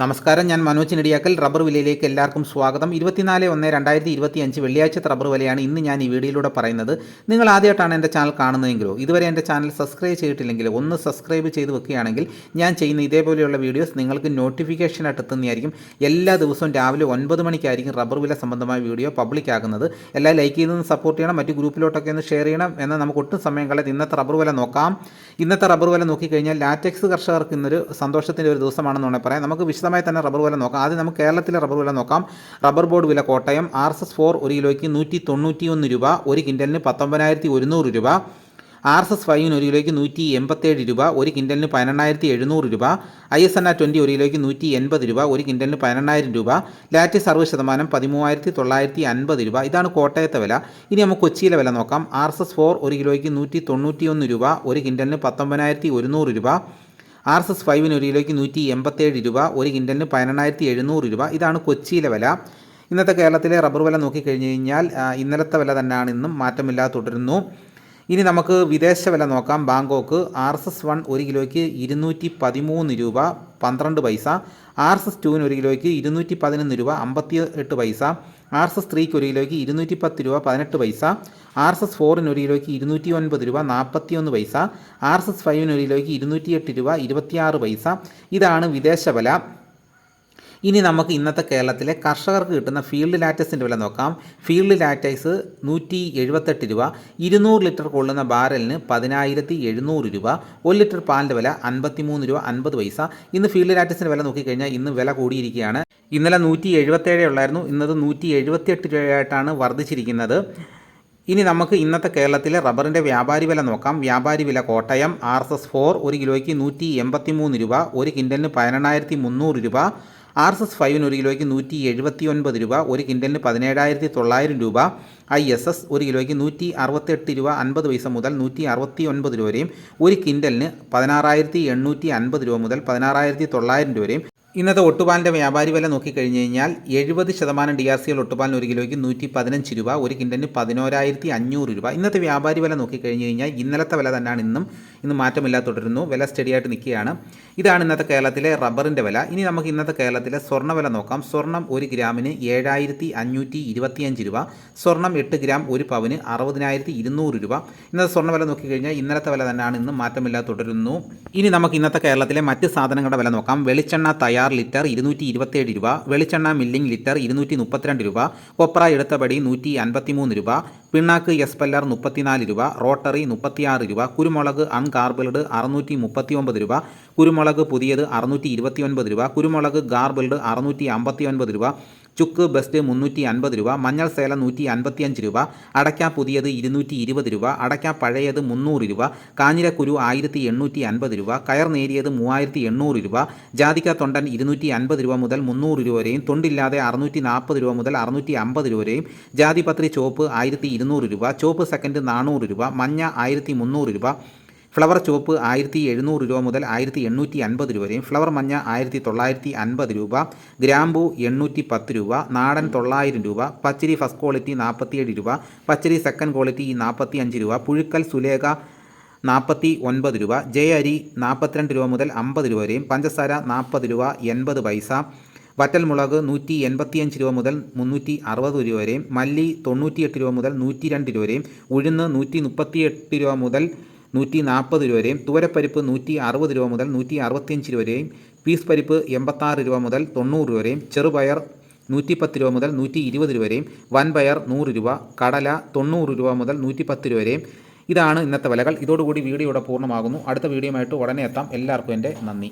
നമസ്കാരം ഞാൻ മനോജ് നെടിയാക്കൽ. റബ്ബർ വിലയിലേക്ക് എല്ലാവർക്കും സ്വാഗതം. ഇരുപത്തിനാല് ഒന്ന് രണ്ടായിരത്തി ഇരുപത്തി അഞ്ച് വെള്ളിയാഴ്ചത്തെ റബ്ബർ വിലയാണ് ഇന്ന് ഞാൻ ഈ വീഡിയോയിലൂടെ പറയുന്നത്. നിങ്ങൾ ആദ്യമായിട്ടാണ് എന്റെ ചാനൽ കാണുന്നതെങ്കിലോ ഇതുവരെ എന്റെ ചാനൽ സബ്സ്ക്രൈബ് ചെയ്തിട്ടില്ലെങ്കിൽ ഒന്ന് സബ്സ്ക്രൈബ് ചെയ്ത് വെക്കുകയാണെങ്കിൽ ഞാൻ ചെയ്യുന്ന ഇതേപോലെയുള്ള വീഡിയോസ് നിങ്ങൾക്ക് നോട്ടിഫിക്കേഷനായിട്ട് എത്തുന്നതായിരിക്കും. എല്ലാ ദിവസവും രാവിലെ ഒൻപത് മണിക്കായിരിക്കും റബ്ബർ വില സംബന്ധമായ വീഡിയോ പബ്ലിക് ആകുന്നത്. എല്ലാ ലൈക്ക് ചെയ്തൊന്ന് സപ്പോർട്ട് ചെയ്യണം മറ്റ് ഗ്രൂപ്പിലോട്ടൊക്കെ ഒന്ന് ഷെയർ ചെയ്യണം എന്ന് നമുക്ക് ഒട്ടും സമയം കളയാതെ ഇന്നത്തെ റബ്ബർ വില നോക്കാം. ഇന്നത്തെ റബ്ബർ വില നോക്കിക്കഴിഞ്ഞാൽ ലാറ്റക്സ് കർഷകർക്ക് ഇന്നൊരു സന്തോഷത്തിന്റെ ഒരു ദിവസമാണെന്ന് വേണമെങ്കിൽ പറയാം. നമുക്ക് വിശദമായി തന്നെ റബ്ബർ വില നോക്കാം. ആദ്യം നമുക്ക് കേരളത്തിലെ റബ്ബർ വില നോക്കാം. റബ്ബർ ബോർഡ് വില Kottayam R S S four ഒരു കിലോയ്ക്ക് നൂറ്റി തൊണ്ണൂറ്റി ഒന്ന് രൂപ ഒരു കിൻഡലിന് പത്തൊമ്പതിനായിരത്തി ഒരുന്നൂറ് രൂപ. ആർ എസ് എസ് ഫൈവിന് ഒരു കിലോയ്ക്ക് നൂറ്റി എൺപത്തേഴ് രൂപ ഒരു കിൻഡലിന് പതിനെണ്ണായിരത്തി എഴുന്നൂറ് രൂപ. I S N R twenty ഒരു കിലോയ്ക്ക് നൂറ്റി എൺപത് രൂപ ഒരു കിൻഡലിന് പതിനെണ്ണായിരം രൂപ. ലാറ്റിസ് അറുപത് ശതമാനം പതിമൂവായിരത്തി തൊള്ളായിരത്തി അൻപത് രൂപ. ഇതാണ് കോട്ടയത്തെ വില. ഇനി നമുക്ക് കൊച്ചിയിലെ വില നോക്കാം. ആർ എസ് എസ് ഫോർ ഒരു കിലോയ്ക്ക് നൂറ്റി തൊണ്ണൂറ്റി ഒന്ന് രൂപ ഒരു കിൻഡലിന് പത്തൊമ്പതിനായിരത്തി ഒരുന്നൂറ് രൂപ. ആർ എസ് എസ് ഫൈവിന് ഒരു കിലോയ്ക്ക് നൂറ്റി എൺപത്തേഴ് രൂപ ഒരു കിൻഡലിന് പതിനെണ്ണായിരത്തി എഴുന്നൂറ് രൂപ. ഇതാണ് കൊച്ചിയിലെ വില. ഇന്നത്തെ കേരളത്തിലെ റബ്ബർ വില നോക്കിക്കഴിഞ്ഞ് കഴിഞ്ഞാൽ ഇന്നലത്തെ വില തന്നെയാണ് ഇന്നും മാറ്റമില്ലാതെ തുടരുന്നു. ഇനി നമുക്ക് വിദേശ വില നോക്കാം. Bangkok R S S one ഒരു കിലോയ്ക്ക് ഇരുന്നൂറ്റി പതിമൂന്ന് രൂപ പന്ത്രണ്ട് പൈസ. ആർ എസ് എസ് ടുവിന് ഒരു കിലോയ്ക്ക് ഇരുന്നൂറ്റി പതിനൊന്ന് രൂപ അമ്പത്തി എട്ട് പൈസ. ആർ എസ് എസ് ത്രീക്ക് ഒരു കിലോയ്ക്ക് ഇരുന്നൂറ്റി പത്ത് രൂപ പതിനെട്ട് പൈസ ആർ എസ് എസ് ഫോറിന് ഒരു കിലോയ്ക്ക് ഇരുന്നൂറ്റി ഒൻപത് രൂപ നാൽപ്പത്തി ഒന്ന് പൈസ ആർ എസ് എസ് ഫൈവിന് ഒരു കിലോയ്ക്ക് ഇരുന്നൂറ്റി എട്ട് രൂപ ഇരുപത്തിയാറ് പൈസ. ഇതാണ് വിദേശ വില. ഇനി നമുക്ക് ഇന്നത്തെ കേരളത്തിലെ കർഷകർക്ക് കിട്ടുന്ന ഫീൽഡ് ലാറ്റസിന്റെ വില നോക്കാം. ഫീൽഡ് ലാറ്റൈസ് നൂറ്റി എഴുപത്തെട്ട് രൂപ ഇരുന്നൂറ് ലിറ്റർ കൊള്ളുന്ന ബാരലിന് പതിനായിരത്തി എഴുന്നൂറ് രൂപ ഒരു ലിറ്റർ പാലിന്റെ വില അൻപത്തിമൂന്ന് രൂപ അൻപത് പൈസ. ഇന്ന് ഫീൽഡ് ലാറ്റസിന്റെ വില നോക്കിക്കഴിഞ്ഞാൽ ഇന്ന് വില കൂടിയിരിക്കുകയാണ്. ഇന്നലെ നൂറ്റി എഴുപത്തേഴ് ഉള്ളായിരുന്നു. ഇന്നത് നൂറ്റി എഴുപത്തിയെട്ട് രൂപയായിട്ടാണ് വർദ്ധിച്ചിരിക്കുന്നത്. ഇനി നമുക്ക് ഇന്നത്തെ കേരളത്തിലെ റബ്ബറിന്റെ വ്യാപാരി വില നോക്കാം. വ്യാപാരി വില Kottayam R S S four ഒരു കിലോയ്ക്ക് നൂറ്റി എൺപത്തി മൂന്ന് രൂപ ഒരു കിൻഡലിന് പതിനെണ്ണായിരത്തി മുന്നൂറ് രൂപ ആർ എസ് എസ് ഫൈവിന് ഒരു കിലോയ്ക്ക് നൂറ്റി എഴുപത്തി ഒൻപത് രൂപ ഒരു കിൻഡലിന് പതിനേഴായിരത്തി തൊള്ളായിരം രൂപ ഐ എസ് എസ് ഒരു കിലോയ്ക്ക് നൂറ്റി അറുപത്തെട്ട് രൂപ അൻപത് പൈസ മുതൽ നൂറ്റി അറുപത്തി ഒൻപത് രൂപ വരെയും ഒരു കിൻഡലിന് പതിനാറായിരത്തി എണ്ണൂറ്റി അൻപത് രൂപ മുതൽ പതിനാറായിരത്തി തൊള്ളായിരം രൂപ വരെയും ഇന്നത്തെ ഒട്ടുപാലിന്റെ വ്യാപാരി വില നോക്കിക്കഴിഞ്ഞ് കഴിഞ്ഞാൽ എഴുപത് ശതമാനം ഡി ആർ സി എൽ ഒട്ടുപാലിന് ഒരു കിലോയ്ക്ക് നൂറ്റി പതിനഞ്ച് രൂപ ഒരു കിൻഡലിന് പതിനോരായിരത്തി അഞ്ഞൂറ് രൂപ. ഇന്നത്തെ വ്യാപാരി വില നോക്കിക്കഴിഞ്ഞ് കഴിഞ്ഞാൽ ഇന്നലത്തെ വില തന്നെയാണ് ഇന്നും. ഇന്ന് മാറ്റമില്ലാതെ തുടരുന്നു. വില സ്റ്റഡിയായിട്ട് നിൽക്കുകയാണ്. ഇതാണ് ഇന്നത്തെ കേരളത്തിലെ റബ്ബറിന്റെ വില. ഇനി നമുക്ക് ഇന്നത്തെ കേരളത്തിലെ സ്വർണ വില നോക്കാം. സ്വർണം ഒരു ഗ്രാമിന് ഏഴായിരത്തി അഞ്ഞൂറ്റി ഇരുപത്തിയഞ്ച് രൂപ. സ്വർണം എട്ട് ഗ്രാം ഒരു പവന് അറുപതിനായിരത്തി ഇരുന്നൂറ് രൂപ. ഇന്നത്തെ സ്വർണ വില നോക്കിക്കഴിഞ്ഞാൽ ഇന്നലത്തെ വില തന്നെയാണ് ഇന്നും മാറ്റമില്ലാതെ തുടരുന്നു. ഇനി നമുക്ക് ഇന്നത്തെ കേരളത്തിലെ മറ്റ് സാധനങ്ങളുടെ വില നോക്കാം. വെളിച്ചെണ്ണ തയ്യാർ ലിറ്റർ ഇരുന്നൂറ്റി ഇരുപത്തേഴ് രൂപ വെളിച്ചെണ്ണ മില്ലിംഗ് ലിറ്റർ ഇരുന്നൂറ്റി മുപ്പത്തിരണ്ട് രൂപ കൊപ്ര എടുത്തപടി നൂറ്റി അൻപത്തിമൂന്ന് രൂപ പിണ്ണാക്ക് എസ്പെല്ലർ മുപ്പത്തിനാല് രൂപ റോട്ടറി മുപ്പത്തിയാറ് രൂപ കുരുമുളക് അൺകാർബിൾഡ് അറുന്നൂറ്റി മുപ്പത്തി ഒമ്പത് രൂപ കുരുമുളക് പുതിയത് അറുന്നൂറ്റി ഇരുപത്തി ഒൻപത് രൂപ കുരുമുളക് ഗാർബിൾഡ് അറുന്നൂറ്റി അമ്പത്തി ഒൻപത് രൂപ ചുക്ക് ബെസ്റ്റ് മുന്നൂറ്റി അൻപത് രൂപ മഞ്ഞൾ സേല നൂറ്റി അൻപത്തിയഞ്ച് രൂപ അടയ്ക്ക പുതിയത് ഇരുന്നൂറ്റി ഇരുപത് രൂപ അടയ്ക്ക പഴയത് മുന്നൂറ് രൂപ കാഞ്ഞിരക്കുരു ആയിരത്തി എണ്ണൂറ്റി അൻപത് രൂപ കയർ നേരിയത് മൂവായിരത്തി എണ്ണൂറ് രൂപ ജാതിക്ക തൊണ്ടൻ ഇരുന്നൂറ്റി അൻപത് രൂപ മുതൽ മുന്നൂറ് രൂപ വരെയും തൊണ്ടില്ലാതെ അറുന്നൂറ്റി നാൽപ്പത് രൂപ മുതൽ അറുന്നൂറ്റി അമ്പത് രൂപ വരെയും ജാതിപത്രി ചോപ്പ് ആയിരത്തി ഇരുന്നൂറ് രൂപ ചോപ്പ് സെക്കൻഡ് നാനൂറ് രൂപ മഞ്ഞ ആയിരത്തി മുന്നൂറ് രൂപ ഫ്ലവർ ചുവപ്പ് ആയിരത്തി എഴുന്നൂറ് രൂപ മുതൽ ആയിരത്തി എണ്ണൂറ്റി അൻപത് രൂപ വരെയും. ഫ്ലവർ മഞ്ഞ ആയിരത്തി തൊള്ളായിരത്തി അൻപത് രൂപ. ഗ്രാമ്പു എണ്ണൂറ്റി പത്ത് രൂപ. നാടൻ തൊള്ളായിരം രൂപ. പച്ചരി ഫസ്റ്റ് ക്വാളിറ്റി നാൽപ്പത്തിയേഴ് രൂപ. പച്ചരി സെക്കൻഡ് ക്വാളിറ്റി നാൽപ്പത്തി അഞ്ച് രൂപ. പുഴുക്കൽ സുലേഖ നാൽപ്പത്തി ഒൻപത് രൂപ. ജയ അരി നാൽപ്പത്തിരണ്ട് രൂപ മുതൽ അമ്പത് രൂപ വരെയും. പഞ്ചസാര നാൽപ്പത് രൂപ എൺപത് പൈസ. വറ്റൽമുളക് നൂറ്റി എൺപത്തിയഞ്ച് രൂപ മുതൽ മുന്നൂറ്റി അറുപത് രൂപ വരെയും. മല്ലി തൊണ്ണൂറ്റിയെട്ട് രൂപ മുതൽ നൂറ്റി രണ്ട് രൂപ വരെയും. ഉഴുന്ന് നൂറ്റി മുപ്പത്തിയെട്ട് രൂപ മുതൽ നൂറ്റി നാൽപ്പത് രൂപ വരെയും തുവരപ്പരിപ്പ് നൂറ്റി അറുപത് രൂപ മുതൽ നൂറ്റി അറുപത്തിയഞ്ച് രൂപ വരെയും പീസ് പരിപ്പ് എൺപത്താറ് രൂപ മുതൽ തൊണ്ണൂറ് രൂപ വരെയും ചെറുപയർ നൂറ്റിപ്പത്ത് രൂപ മുതൽ നൂറ്റി ഇരുപത് രൂപ വരെയും വൻപയർ നൂറ് രൂപ കടല തൊണ്ണൂറ് രൂപ മുതൽ നൂറ്റിപ്പത്ത് രൂപ വരെയും ഇതാണ് ഇന്നത്തെ വിലകൾ. ഇതോടുകൂടി വീഡിയോ ഇവിടെ പൂർണമാകുന്നു. അടുത്ത വീഡിയോയുമായിട്ട് ഉടനെ എത്താം. എല്ലാവർക്കും എന്റെ നന്ദി.